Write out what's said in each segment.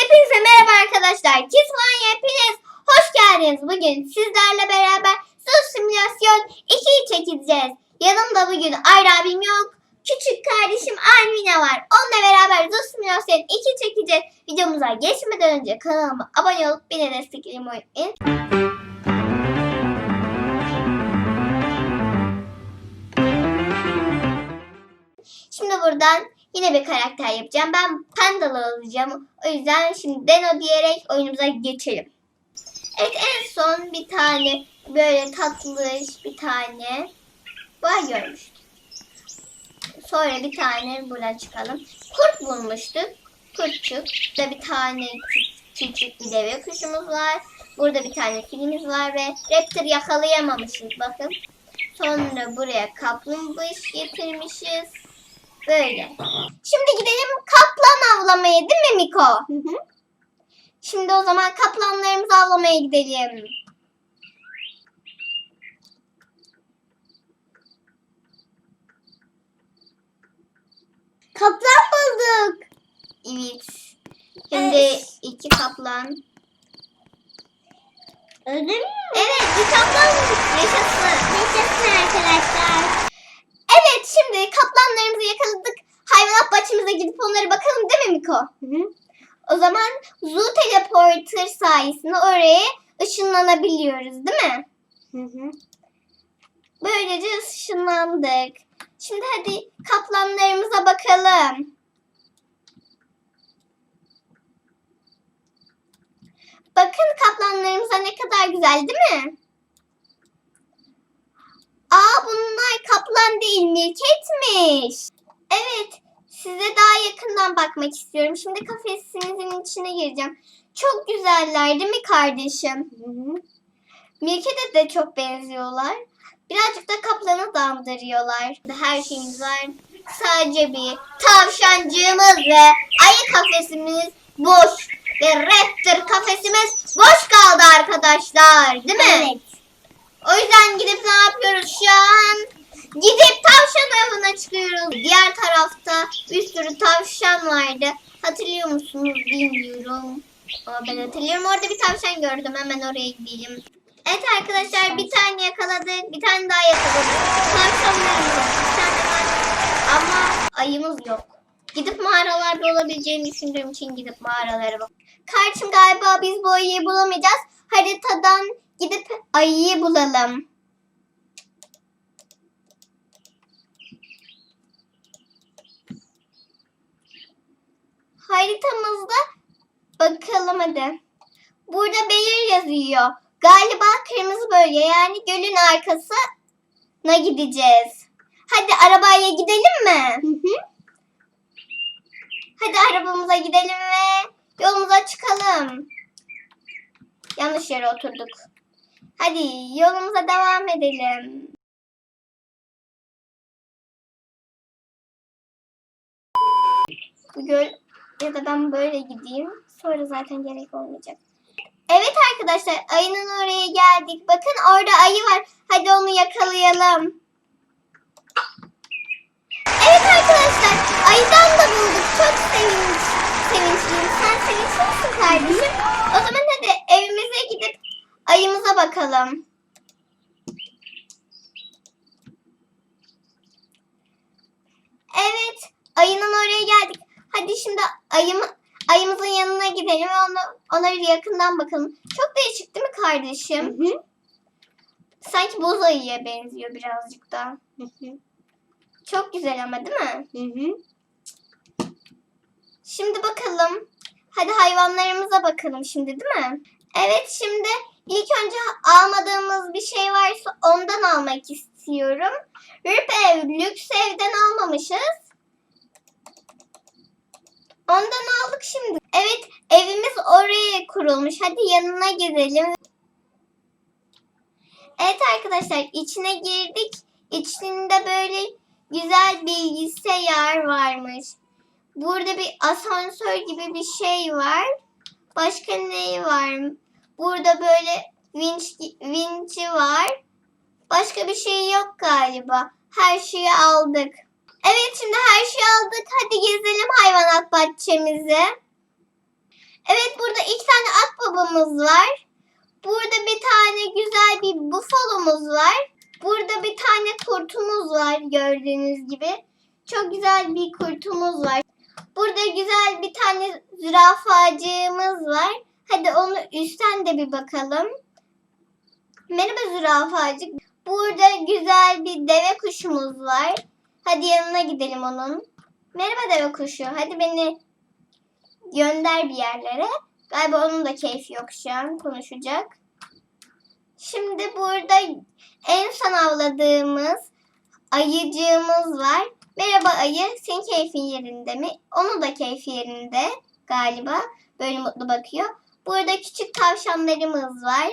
Hepinize merhaba arkadaşlar. Kisman hepiniz hoş geldiniz. Bugün sizlerle beraber Su Simülasyon 2'yi çekeceğiz. Yanımda bugün Ayra abim yok. Küçük kardeşim Almina var. Onunla beraber Su Simülasyon 2 çekeceğiz. Videomuza geçmeden önce kanalıma abone olup beni desteklemeyi unutmayın. Şimdi buradan yine bir karakter yapacağım. Ben Pandalı olacağım. O yüzden şimdi Deno diyerek oyunumuza geçelim. Evet en son bir tane böyle tatlış bir tane var görmüştüm. Sonra bir tane buradan çıkalım. Kurt bulmuştuk. Kurtçuk. Burada bir tane kü- küçük bir deve kuşumuz var. Burada bir tane filimiz var ve Raptor yakalayamamışız bakın. Sonra buraya kaplumbağa getirmişiz. Böyle. Şimdi gidelim kaplan avlamaya değil mi Miko? Şimdi o zaman kaplanlarımızı avlamaya gidelim. Kaplan bulduk. Evet. Şimdi Evet. iki kaplan. Öldün mü? Evet bir kaplan bulduk. Yaşasın. Yaşasın arkadaşlar. Evet şimdi kaplanlarımızı yakaladık. Hayvanat bahçemize gidip onlara bakalım değil mi Miko? O zaman Zoo Teleporter sayesinde oraya ışınlanabiliyoruz değil mi? Böylece ışınlandık. Şimdi hadi kaplanlarımıza bakalım. Bakın kaplanlarımıza ne kadar güzel değil mi? Kaplan değil mirketmiş. Evet size daha yakından bakmak istiyorum. Şimdi kafesinizin içine gireceğim. Çok güzeller değil mi kardeşim? Mirket'e de çok benziyorlar. Birazcık da kaplanı da andırıyorlar. Her şeyimiz var. Sadece bir tavşancığımız ve ayı kafesimiz boş. Ve raptor kafesimiz boş kaldı arkadaşlar. Değil mi? Evet. O yüzden gidip ne yapıyoruz şu an? Gidip tavşan avına çıkıyoruz. Diğer tarafta bir sürü tavşan vardı. Hatırlıyor musunuz bilmiyorum. Ama ben hatırlıyorum. Orada bir tavşan gördüm. Hemen oraya gideyim. Evet arkadaşlar bir tane yakaladık. Bir tane daha yakaladık. Tavşanlarımız var. Bir tane var. Ama ayımız yok. Gidip mağaralarda olabileceğini düşündüğüm için gidip mağaralara bak. Kardeşim galiba biz bu ayıyı bulamayacağız. Haritadan gidip ayıyı bulalım. Haritamızda bakalım hadi. Burada Belir yazıyor. Galiba kırmızı bölge yani gölün arkasına gideceğiz. Hadi arabaya gidelim mi? Hadi arabamıza gidelim ve yolumuza çıkalım. Yanlış yere oturduk. Hadi yolumuza devam edelim. Bu göl ya da ben böyle gideyim. Sonra zaten gerek olmayacak. Evet arkadaşlar ayının oraya geldik. Bakın orada ayı var. Hadi onu yakalayalım. Evet arkadaşlar ayıdan da bulduk. Çok sevinç, sevinçliyim. Sen sevinçli misin kardeşim? O zaman hadi evimize gidip ayımıza bakalım. Evet ayının oraya geldik. Hadi şimdi ayımı, ayımızın yanına gidelim ve ona, ona bir yakından bakalım. Çok değişik değil mi kardeşim? Sanki boz ayıya benziyor birazcık da. Çok güzel ama değil mi? Şimdi bakalım. Hadi hayvanlarımıza bakalım şimdi değil mi? Evet şimdi ilk önce almadığımız bir şey varsa ondan almak istiyorum. Rip ev, lüks evden almamışız. Ondan aldık şimdi. Evet evimiz oraya kurulmuş. Hadi yanına gidelim. Evet arkadaşlar içine girdik. İçinde böyle güzel bilgisayar varmış. Burada bir asansör gibi bir şey var. Başka ne var? Burada böyle vinç, vinci var. Başka bir şey yok galiba. Her şeyi aldık. Evet şimdi her şeyi aldık. Hadi gezelim bahçemizi. Evet arabamız var. Burada bir tane güzel bir bufalomuz var. Burada bir tane kurtumuz var gördüğünüz gibi. Çok güzel bir kurtumuz var. Burada güzel bir tane zürafacığımız var. Hadi onu üstten de bir bakalım. Merhaba zürafacık. Burada güzel bir deve kuşumuz var. Hadi yanına gidelim onun. Merhaba deve kuşu. Hadi beni gönder bir yerlere. Galiba onun da keyfi yok şu an konuşacak. Şimdi burada en son avladığımız ayıcığımız var. Merhaba ayı, senin keyfin yerinde mi? Onun da keyfi yerinde galiba. Böyle mutlu bakıyor. Burada küçük tavşanlarımız var.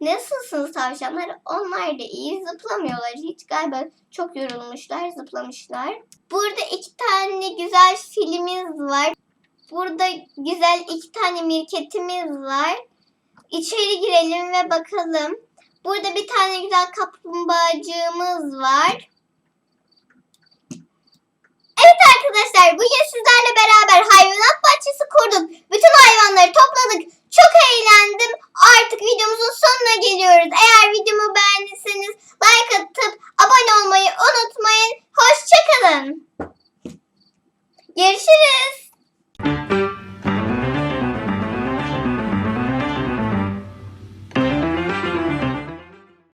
Nasılsınız tavşanlar? Onlar da iyi. Zıplamıyorlar hiç. Galiba çok yorulmuşlar, zıplamışlar. Burada iki tane güzel filimiz var. Burada güzel iki tane mirketimiz var. İçeri girelim ve bakalım. Burada bir tane güzel kaplumbağacığımız var. Evet arkadaşlar